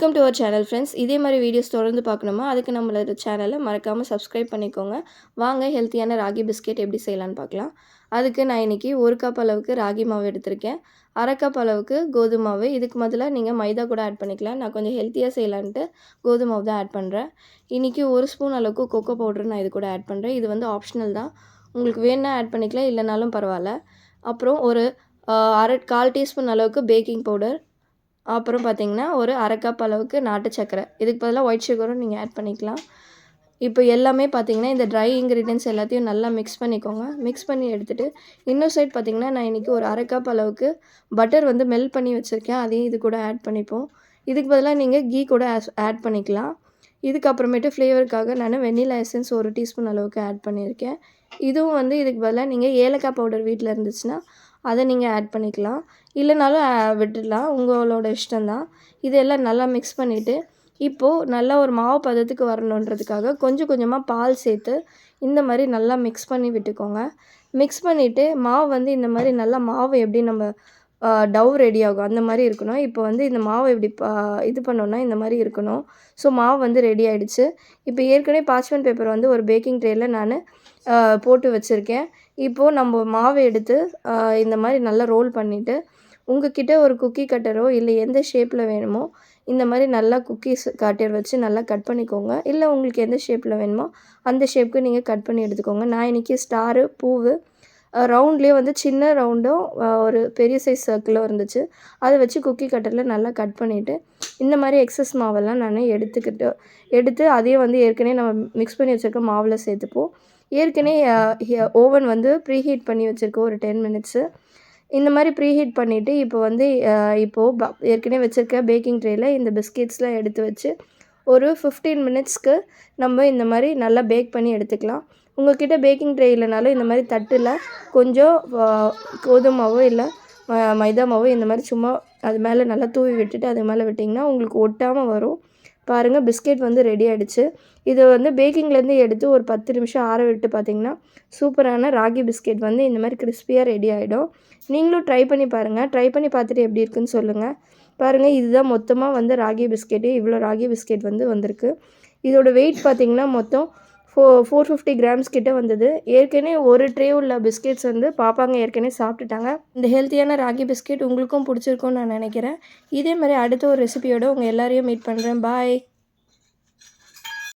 Welcome to our channel friends இதே மாதிரி videos தொடர்ந்து பார்க்கணுமா? அதுக்கு நம்மளோட சேனலை மறக்காமல் சப்ஸ்கிரைப் பண்ணிக்கோங்க. வாங்க ஹெல்த்தியான ராகி பிஸ்கெட் எப்படி செய்யலான்னு பார்க்கலாம். அதுக்கு நான் இன்றைக்கி ஒரு கப் அளவுக்கு ராகி மாவு எடுத்திருக்கேன். அரை கப் அளவுக்கு கோதுமை மாவு. இதுக்கு பதிலாக நீங்கள் மைதா கூட ஆட் பண்ணிக்கலாம். நான் கொஞ்சம் ஹெல்த்தியாக செய்யலான்ட்டு கோதுமை மாவு தான் ஆட் பண்ணுறேன் இன்றைக்கி ஒரு ஸ்பூன் அளவுக்கு கொக்கோ பவுடர் நான் இது கூட ஆட் பண்ணுறேன் இது வந்து ஆப்ஷனல் தான். உங்களுக்கு வேணால் ஆட் பண்ணிக்கலாம் இல்லைனாலும் பரவாயில்ல. அப்புறம் ஒரு அரை கால் டீஸ்பூன் அளவுக்கு பேக்கிங் பவுடர் அப்புறம் பார்த்தீங்கன்னா ஒரு அரை கப் அளவுக்கு நாட்டு சர்க்கரை. இதுக்கு பதிலாக ஒயிட் சுகரும் நீங்கள் ஆட் பண்ணிக்கலாம். இப்போ எல்லாமே பார்த்தீங்கன்னா இந்த ட்ரை இன்க்ரீடியன்ஸ் எல்லாத்தையும் நல்லா மிக்ஸ் பண்ணிக்கோங்க. மிக்ஸ் பண்ணி எடுத்துகிட்டு இன்னொரு சைட் பார்த்தீங்கன்னா நான் இன்றைக்கி ஒரு அரை கப் அளவுக்கு பட்டர் வந்து மெல்ட் பண்ணி வச்சுருக்கேன். அதையும் இது கூட ஆட் பண்ணிப்போம். இதுக்கு பதிலாக நீங்கள் கீ கூட ஆட் பண்ணிக்கலாம். இதுக்கப்புறமேட்டு ஃப்ளேவருக்காக நான் வெண்ணிலா எசன்ஸ் ஒரு டீஸ்பூன் அளவுக்கு ஆட் பண்ணியிருக்கேன். இதுவும் வந்து இதுக்கு பதிலாக நீங்கள் ஏலக்காய் பவுடர் வீட்டில் இருந்துச்சுன்னா அதை நீங்கள் ஆட் பண்ணிக்கலாம். இல்லைனாலும் விட்டுடலாம். உங்களோட இஷ்டம்தான். இதெல்லாம் நல்லா மிக்ஸ் பண்ணிவிட்டு இப்போது நல்லா ஒரு மாவு பதத்துக்கு வரணுன்றதுக்காக கொஞ்சம் கொஞ்சமாக பால் சேர்த்து இந்த மாதிரி நல்லா மிக்ஸ் பண்ணி விட்டுக்கோங்க. மிக்ஸ் பண்ணிவிட்டு மாவு வந்து இந்த மாதிரி நல்லா மாவு எப்படி நம்ம டவ் ரெடி ஆகும் அந்த மாதிரி இருக்கணும். இப்போ வந்து இந்த மாவு எப்படி இது பண்ணோன்னா இந்த மாதிரி இருக்கணும். ஸோ மாவு வந்து ரெடி ஆகிடுச்சு இப்போ ஏற்கனவே பார்ச்மெண்ட் பேப்பர் வந்து ஒரு பேக்கிங் ட்ரேயில் நான் போட்டு வச்சுருக்கேன். இப்போது நம்ம மாவை எடுத்து இந்த மாதிரி நல்லா ரோல் பண்ணிவிட்டு உங்ககிட்ட ஒரு குக்கி கட்டரோ இல்லை எந்த ஷேப்பில் வேணுமோ இந்த மாதிரி நல்லா குக்கீஸ் கட்டர் வச்சு நல்லா கட் பண்ணிக்கோங்க. இல்லை உங்களுக்கு எந்த ஷேப்பில் வேணுமோ அந்த ஷேப்புக்கு நீங்கள் கட் பண்ணி எடுத்துக்கோங்க. நான் இன்றைக்கி ஸ்டாரு பூவு ரவுண்ட்லேயே வந்து சின்ன ரவுண்டும் ஒரு பெரிய சைஸ் சர்க்கிளும் இருந்துச்சு. அதை வச்சு குக்கி கட்டரில் நல்லா கட் பண்ணிவிட்டு இந்த மாதிரி எக்ஸஸ் மாவெல்லாம் நான் எடுத்துக்கிட்டு எடுத்து அதையும் வந்து ஏற்கனவே நம்ம மிக்ஸ் பண்ணி வச்சுருக்க மாவில் சேர்த்துப்போம். ஏற்கனவே ஓவன் வந்து ப்ரீஹீட் பண்ணி வச்சுருக்கோம் ஒரு டென் மினிட்ஸு இந்த மாதிரி ப்ரீஹீட் பண்ணிவிட்டு இப்போ வந்து இப்போது ப ஏற்கனவே வச்சுருக்க பேக்கிங் ட்ரேயில் இந்த பிஸ்கெட்ஸ்லாம் எடுத்து வச்சு ஒரு ஃபிஃப்டீன் மினிட்ஸ்க்கு நம்ம இந்த மாதிரி நல்லா பேக் பண்ணி எடுத்துக்கலாம். உங்கள்கிட்ட பேக்கிங் ட்ரே இல்லைனாலும் இந்த மாதிரி தட்டில் கொஞ்சம் கோதுமாவோ கோதுமை மாவோ இல்லை ம- மைதா மாவோ இந்த மாதிரி சும்மா அது மேலே நல்லா தூவி விட்டுட்டு அது மேலே விட்டிங்கன்னா உங்களுக்கு ஒட்டாமல் வரும். பாருங்கள் பிஸ்கெட் வந்து ரெடி ஆகிடுச்சு இதை வந்து பேக்கிங்லேருந்து எடுத்து ஒரு பத்து நிமிஷம் ஆற விட்டு பார்த்தீங்கன்னா சூப்பரான ராகி பிஸ்கெட் வந்து இந்த மாதிரி கிறிஸ்பியாக ரெடி ஆகிடும் நீங்களும் ட்ரை பண்ணி பாருங்கள் ட்ரை பண்ணி பார்த்துட்டு எப்படி இருக்குன்னு சொல்லுங்கள் பாருங்கள் இதுதான் மொத்தமாக வந்து ராகி பிஸ்கெட்டு. இவ்வளோ ராகி பிஸ்கெட் வந்து வந்திருக்கு. இதோட வெயிட் பார்த்தீங்கன்னா மொத்தம் ஃபோ ஃபோர் ஃபிஃப்டி கிராம்ஸ் கிட்டே வந்தது. ஏற்கனவே ஒரு ட்ரே உள்ள பிஸ்கெட்ஸ் வந்து பாப்பாங்க ஏற்கனவே சாப்பிட்டுட்டாங்க. இந்த ஹெல்த்தியான ராகி பிஸ்கெட் உங்களுக்கும் பிடிச்சிருக்கும்னு நான் நினைக்கிறேன். இதே மாதிரி அடுத்த ஒரு ரெசிபியோடு உங்கள் எல்லாரையும் மீட் பண்ணுறேன் பாய்